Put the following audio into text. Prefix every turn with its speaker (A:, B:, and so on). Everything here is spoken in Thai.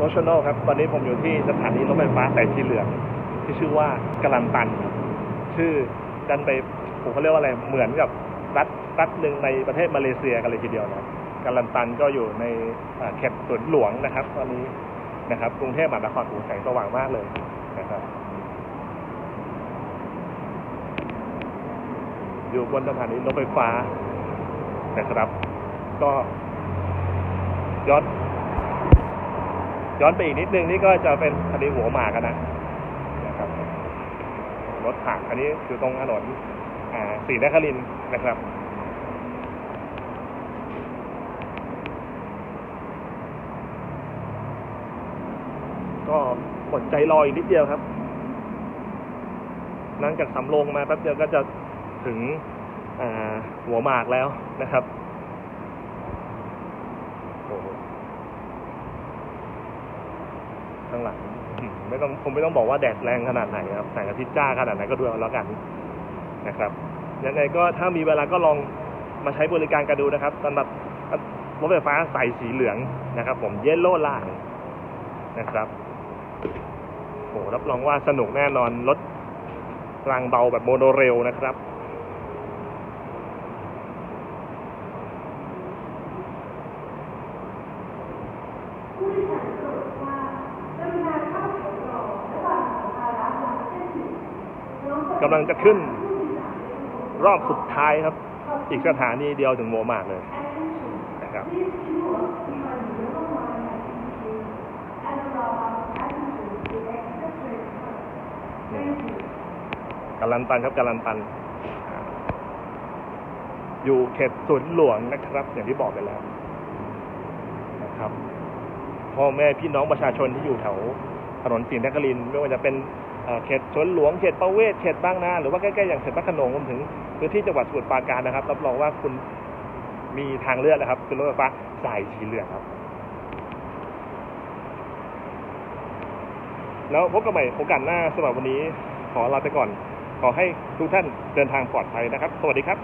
A: โรชโนครับ ตอนนี้ผมอยู่ที่สถานีรถไฟฟ้าสายสีเหลืองที่ชื่อว่ากลันตัน ชื่อดันไปผมเขาเรียกว่าอะไร เหมือนกับรัฐรัฐหนึ่งในประเทศมาเลเซียกันเลยทีเดียวนะกะลันตันก็อยู่ในเขตสวนหลวงนะครับ ตอนนี้นะครับ กรุงเทพมหานครโอ้แสงสว่างมากเลยนะครับอยู่บนสถานีรถไฟฟ้านะครับ ก็ยอน ย้อนไปอีกนิดนึงนี่ก็จะเป็นสถานีหัวหมากนะนะครับรถถังอันนี้อยู่ตรงถนนอ่าศรีนครินนะครับก็อดใจรออีกนิดเดียวครับนั่งจากสำโรงมาแป๊บเดียวก็จะถึงหัวหมากแล้วนะครับโอ้โห ข้างหลังไม่ต้องผมไม่ต้องบอกว่าแดดแรงขนาดไหนครับแสงอาทิตย์จ้าขนาดไหนก็ดูเอาแล้วกันนะครับยังไงก็ถ้ามีเวลาก็ลองมาใช้บริการกันดูนะครับสำหรับรถไฟฟ้าสายสีเหลืองนะครับ ผมเยลโล่ล่างนะครับโอ้รับรองว่าสนุกแน่นอนรถกลางเบาแบบโมโนเรลนะครับ
B: ผู้โดยสารโปรดทราบกรุณาเข้าแถวรอระหว่างสัมภาระหลังเส้นหนึ่งน้อง
A: กำลังจะขึ้น
B: ร
A: อบสุดท้ายครับ อีกสถานีเดียวถึงหัวหมากเลยนะครับกาลันตันครับกาลันตัน อยู่เขตสวนหลวงนะครับ อย่างที่บอกไปแล้วนะครับพ่อแม่พี่น้องประชาชนที่อยู่แถวถนนศรีนครินไม่ว่าจะเป็น เขตสวนหลวงเขตประเวศเขตบางนาหรือว่าใกล้ๆอย่างเขตพระขนงรวมถึงพื้นที่จังหวัดสมุทรปราการนะครับรับรองว่าคุณมีทางเลือกนะครับคือรถไฟฟ้าสายสีเหลืองครับ แล้วพบกันใหม่โอกาสหน้าสำหรับวันนี้ขอลาไปก่อน ขอให้ทุกท่านเดินทางปลอดภัยนะครับ สวัสดีครับ